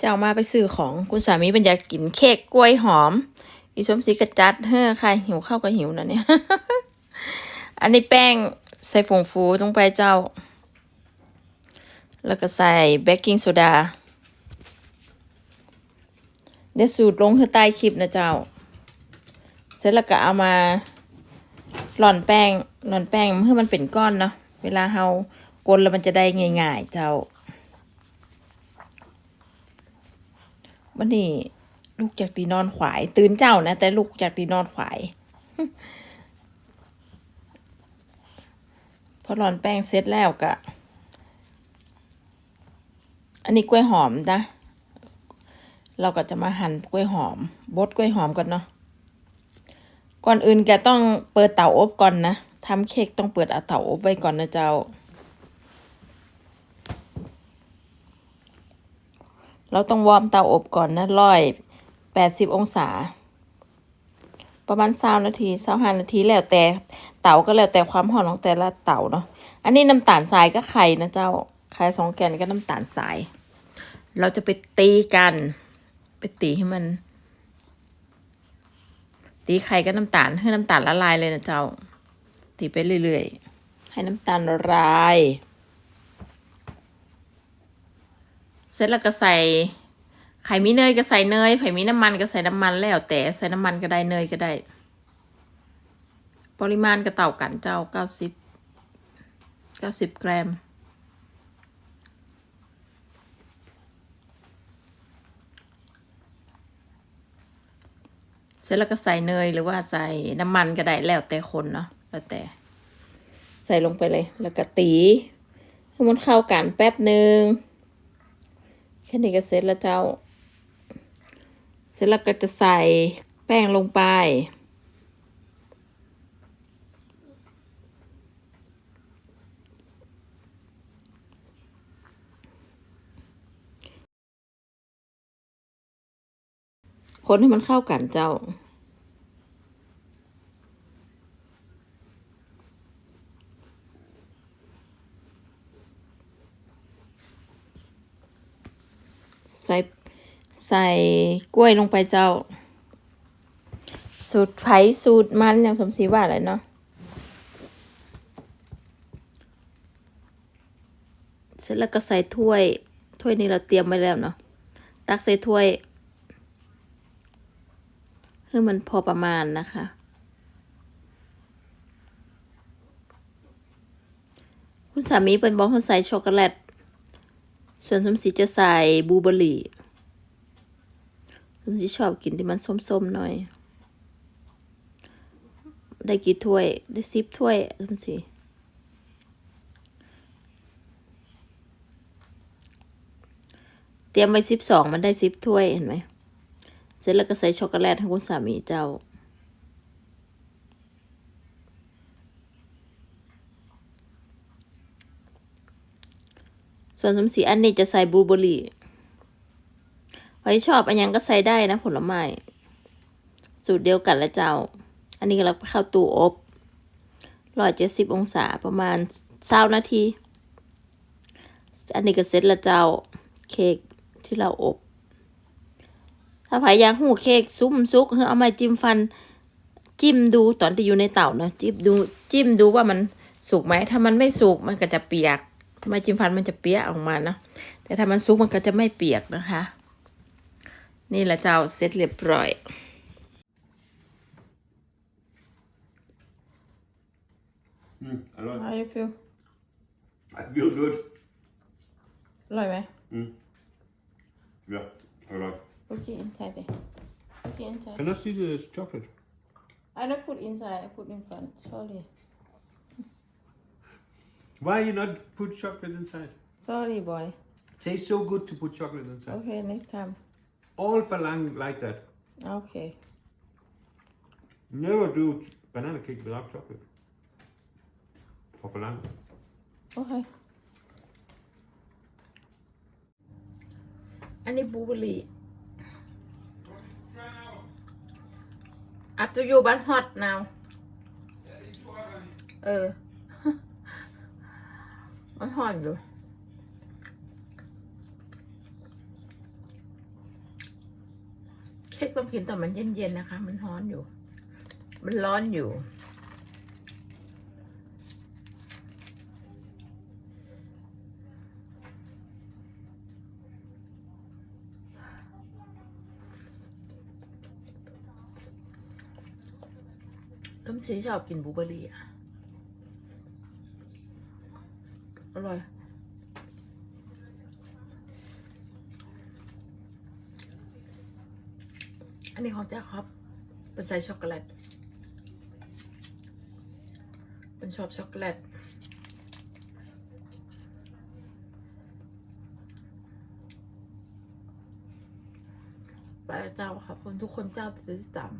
จะเอามาไปซื้อของคุณสามีเป็นอยากกินเค้กกล้วยหอม อีชมสีกระจัดเฮ้อใครหิวข้าวก็หิวนะเนี่ย อันนี้แป้งใส่ผงฟูลงไปเจ้า แล้วก็ใส่เบกกิ้งโซดา เดี๋ยวสูตรลงคือใต้คลิปนะเจ้า เสร็จแล้วก็เอามาหล่อนแป้งหล่อนแป้งเพื่อมันเป็นก้อนเนาะ เวลาเฮากลแล้วมันจะได้ง่ายๆเจ้า วันนี้ลูกอยากดีนอนขวาย ตื่นเจ้านะแต่ลูกอยากดีนอนขวายพอหลอนแป้งเสร็จแล้วก็อันนี้กล้วยหอมนะ เราก็จะมาหั่นกล้วยหอมบดกล้วยหอมก่อนเนาะก่อนอื่นแกต้องเปิดเตาอบก่อนนะทำเค้กต้องเปิดเอาเตาอบไว้ก่อนนะเจ้า เราต้องวอร์มเตาอบก่อนนะร้อยแปดสิบองศา ประมาณสานาทีสาห้านาทีแล้วแต่เตาก็แล้วแต่ความร้อนของแต่ละเตาเนาะ อันนี้น้ำตาลทรายก็ไข่นะเจ้า ไข่สองแกนก็น้ำตาลทราย เราจะไปตีกัน ไปตีให้มัน ตีไข่กับน้ำตาลให้น้ำตาลละลายเลยนะเจ้า ตีไปเรื่อยๆ ให้น้ำตาลละลาย เสร็จแล้วก็ใส่ไข่มีเนยก็ใส่เนยไข่มีน้ำมันก็ใส่น้ำมันแล้วแต่ใส่น้ำมันก็ได้เนยก็ได้ ปริมาณก็เต่ากันเจ้าเก้าสิบเก้าสิบกรัมเสร็จแล้วก็ใส่เนยหรือว่าใส่น้ำมันก็ได้แล้วแต่คนเนาะแล้วแต่ ใส่ลงไปเลย แล้วก็ตีให้มันเข้ากันแป๊บหนึ่ง แค่นี้ก็เสร็จแล้วเจ้า เสร็จแล้วก็จะใส่แป้งลงไป คนให้มันเข้ากันเจ้า ส่ใส่กล้วยลงไปเจ้า สูตรไผ่สูตรมันอย่างสมศรีว่าอะไรเนาะเสร็จแล้วก็ใส่ถ้วย ถ้วยนี้เราเตรียมไว้แล้วเนาะตักใส่ถ้วยคือมันพอประมาณนะคะ คุณสามีเป็นบอกเขาใส่ช็อกโกแลต ส่วนสมศรีจะใส่บูเบอร์รี่สมศรีชอบกินที่มันส้มๆหน่อย ได้กี่ถ้วย ได้สิบถ้วยสมศรีเตรียมไว้สิบสองมันได้สิบถ้วยเห็นไหม เสร็จแล้วก็ใส่ช็อกโกแลตให้คุณสามีเจ้า ส่วนสมศรีอันนี้จะใส่บลูเบอร์รี่ไว้ชอบอันยังก็ใส่ได้นะผลไม้ สูตรเดียวกันละเจ้า อันนี้เราเข้าตู้อบร้อยเจ็ดสิบองศาประมาณเศร้านาที อันนี้ก็เสร็จล้วเจ้า เค้กที่เราอบ ถ้าใครอยากหูเค้กซุ่มซุกเอเอามาจิ้มฟัน จิ้มดูตอนที่อยู่ในเต่าเนาะจิ้มดู จิ้มดูว่ามันสุกไหม ถ้ามันไม่สุกมันก็จะเปียก ทำไมจิ้มฟันมันจะเปียกออกมาเนาะแต่ถ้ามันสุกมันก็จะไม่เปียกนะคะ นี่แหละเจ้าเสร็จเรียบร้อย Mm, I like. How you feel I feel good. อร่อยไหม Yeah, I like. โอเค inside ดิโอเค inside Can I see the chocolate? I don't put inside I put in front sorry Why you not put chocolate inside? sorry boy Tastes so good to put chocolate inside. okay next time All falang like that. okay Never do banana cake without chocolate. For falang. โอเค อันนี้บลูเบอร์รี่ up to you but hot now เออ มันหอนอยู่ค้กต้องกินแต่มันเย็นๆนะคะ มันร้อนอยู่ มันร้อนอยู่ น้ำชีชอบกินบูเบอร์รี่อะอ ร่อยอันนี้ของเจ้าครับ เป็นใส่ช็อกโกแลตเป็นชอบช็อกโกแลตไปเจ้าขอบคุณทุกคนเจ้าที่ติดตาม